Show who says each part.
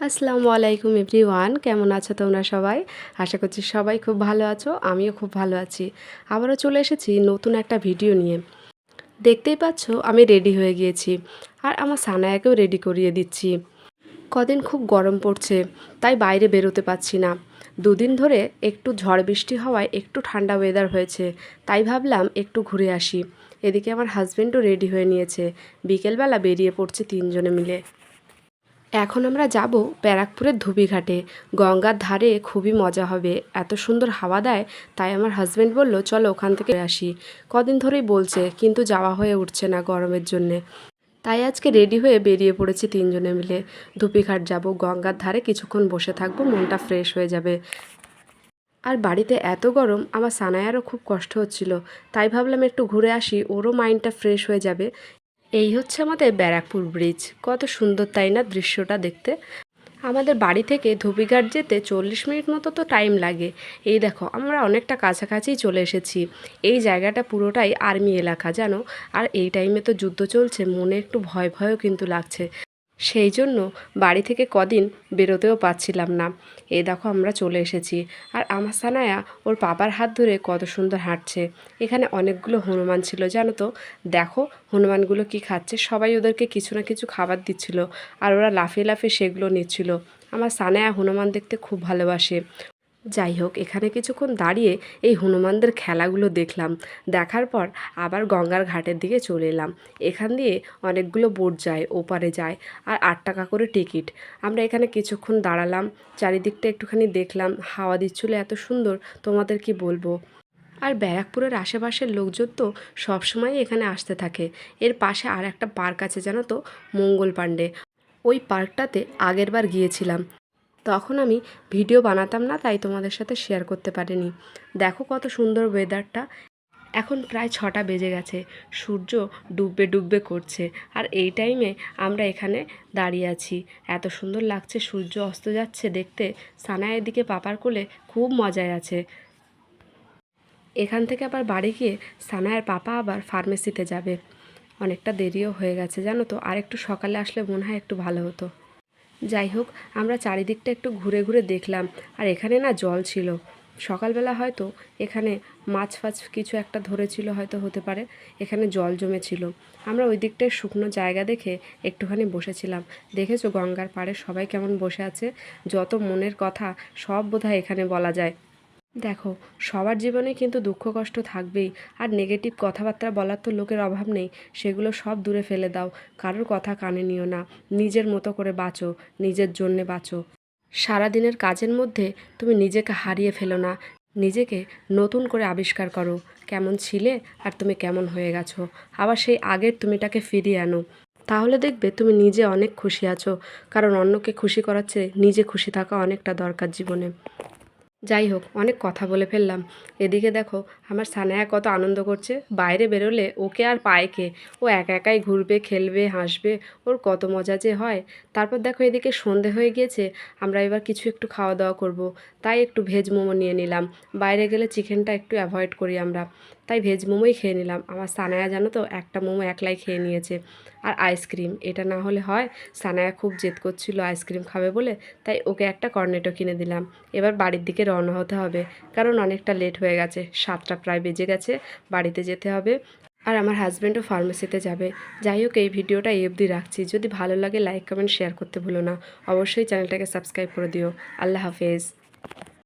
Speaker 1: আসসালামু আলাইকুম এভরিওয়ান, কেমন আছো তোমরা সবাই? আশা করছি সবাই খুব ভালো আছো, আমিও খুব ভালো আছি। আবারও চলে এসেছি নতুন একটা ভিডিও নিয়ে। দেখতেই পাচ্ছ, আমি রেডি হয়ে গিয়েছি, আর আমার সানায়াকেও রেডি করিয়ে দিচ্ছি। কদিন খুব গরম পড়ছে, তাই বাইরে বেরোতে পারছি না। দুদিন ধরে একটু ঝড় বৃষ্টি হওয়ায় একটু ঠান্ডা ওয়েদার হয়েছে, তাই ভাবলাম একটু ঘুরে আসি। এদিকে আমার হাজব্যান্ডও রেডি হয়ে নিয়েছে। বিকেলবেলা বেরিয়ে পড়ছে তিনজনে মিলে। এখন আমরা যাব ব্যারাকপুরের ধুবিঘাটে। গঙ্গার ধারে খুবই মজা হবে। এত সুন্দর হাওয়া দেয়, তাই আমার হাজব্যান্ড বলল, চলো ওখান থেকে আসি। কদিন ধরেই বলছে, কিন্তু যাওয়া হয়ে উঠছে না গরমের জন্যে। তাই আজকে রেডি হয়ে বেরিয়ে পড়েছি তিনজনে মিলে। ধুপিঘাট যাব, গঙ্গার ধারে কিছুক্ষণ বসে থাকব, মনটা ফ্রেশ হয়ে যাবে। আর বাড়িতে এত গরম, আমার সানায়ারও খুব কষ্ট হচ্ছিল। তাই ভাবলাম একটু ঘুরে আসি, ওরও মাইন্ডটা ফ্রেশ হয়ে যাবে। এই হচ্ছে আমাদের ব্যারাকপুর ব্রিজ। কত সুন্দর তাই না দৃশ্যটা দেখতে? আমাদের বাড়ি থেকে ধুবিঘাট যেতে চল্লিশ মিনিট মতো তো টাইম লাগে। এই দেখো, আমরা অনেকটা কাছাকাছি চলে এসেছি। এই জায়গাটা পুরোটাই আর্মি এলাকা, জানো? আর এই টাইমে তো যুদ্ধ চলছে, মনে একটু ভয় ভয়ও কিন্তু লাগছে। সেই জন্য বাড়ি থেকে কদিন বেরোতেও পাচ্ছিলাম না। এ দেখো আমরা চলে এসেছি। আর আমার সানায়া ওর পাপার হাত ধরে কত সুন্দর হাঁটছে। এখানে অনেকগুলো হনুমান ছিল, জানো তো? দেখো হনুমানগুলো কি খাচ্ছে। সবাই ওদেরকে কিছু না কিছু খাবার দিচ্ছিল আর ওরা লাফিয়ে লাফিয়ে সেগুলো নিচ্ছিল। আমার সানায়া হনুমান দেখতে খুব ভালোবাসে। যাই হোক, এখানে কিছুক্ষণ দাঁড়িয়ে এই হনুমানদের খেলাগুলো দেখলাম। দেখার পর আবার গঙ্গার ঘাটের দিকে চলে এলাম। এখান দিয়ে অনেকগুলো বোট যায়, ওপারে যায় আর আট টাকা করে টিকিট। আমরা এখানে কিছুক্ষণ দাঁড়ালাম, চারিদিকটা একটুখানি দেখলাম। হাওয়া দিচ্ছিল, এত সুন্দর, তোমাদের কি বলব? আর ব্যারাকপুরের আশেপাশের লোকজন তো সবসময় এখানে আসতে থাকে। এর পাশে আর একটা পার্ক আছে, জানো তো? মঙ্গল পাণ্ডে। ওই পার্কটাতে আগের বার গিয়েছিলাম। তখন আমি ভিডিও বানাতাম না, তাই তোমাদের সাথে শেয়ার করতে পারিনি। দেখো কত সুন্দর ওয়েদারটা এখন প্রায় ছটা বেজে গেছে, সূর্য ডুববে ডুববে করছে, আর এই টাইমে আমরা এখানে দাঁড়িয়ে আছি। এত সুন্দর লাগছে, সূর্য অস্ত যাচ্ছে দেখতে। সানায়ের দিকে পাপার কোলে খুব মজায় আছে। এখান থেকে আবার বাড়ি গিয়ে সানায়ের পাপা আবার ফার্মেসিতে যাবে। অনেকটা দেরিও হয়ে গেছে, জানো তো? আর একটু সকালে আসলে মনে হয় একটু ভালো হতো। যাই হোক, আমরা চারিদিকটা একটু ঘুরে ঘুরে দেখলাম, আর এখানে না জল ছিল। সকালবেলা হয়তো এখানে মাছ ফাছ কিছু একটা ধরেছিল হয়তো হতে পারে, এখানে জল জমেছিল। আমরা ওই দিকটায় শুকনো জায়গা দেখে একটুখানি বসেছিলাম। দেখেছ গঙ্গার পাড়ে সবাই কেমন বসে আছে? যত মনের কথা সব বোধহয় এখানে বলা যায়। দেখো, সবার জীবনে কিন্তু দুঃখ কষ্ট থাকবেই, আর নেগেটিভ কথাবার্তা বলার তো লোকের অভাব নেই, সেগুলো সব দূরে ফেলে দাও, কারোর কথা কানে নিও না, নিজের মতো করে বাঁচো, নিজের জন্যে বাঁচো। সারাদিনের কাজের মধ্যে তুমি নিজেকে হারিয়ে ফেলো না, নিজেকে নতুন করে আবিষ্কার করো, কেমন ছিলে আর তুমি কেমন হয়ে গেছো, আবার সেই আগের তুমিটাকে ফিরিয়ে আনো। তাহলে দেখবে তুমি নিজে অনেক খুশি আছো, কারণ অন্যকে খুশি করার চেয়ে নিজে খুশি থাকা অনেকটা দরকার জীবনে। যাই হোক, অনেক কথা বলে ফেললাম। এদিকে দেখো, আমার সানায়া কত আনন্দ করছে। বাইরে বেরোলে ওকে আর পায় কে? ও একা একাই ঘুরবে, খেলবে, হাসবে, ওর কত মজা যে হয়। তারপর দেখো, এদিকে সন্ধে হয়ে গিয়েছে, আমরা এবার কিছু একটু খাওয়া দাওয়া করব। তাই একটু ভেজ মোমো নিয়ে নিলাম। বাইরে গেলে চিকেনটা একটু অ্যাভয়েড করি আমরা। তাই ভেজ মোমোই খেয়ে নিলাম। আমার সানায়া জানো তো, একটা মোমো একলাই খেয়ে নিয়েছে। আর আইসক্রিম, এটা না হলে হয়, সানায়া খুব জেদ করছিল আইসক্রিম খাবে বলে, তাই ওকে একটা কর্নেটো কিনে দিলাম। এবার বাড়ির দিকে রওনা হতে হবে। কারণ অনেকটা লেট হয়ে গেছে। সাতটা প্রায় বেজে গেছে। বাড়িতে যেতে হবে। আর আমার হাজব্যান্ডও ফার্মেসিতে যাবে। যাই হোক, এই ভিডিওটা এই অবধি রাখছি। যদি ভালো লাগে লাইক কমেন্ট শেয়ার করতে ভুলো না। অবশ্যই চ্যানেলটাকে সাবস্ক্রাইব করে দিও। আল্লাহ হাফেজ।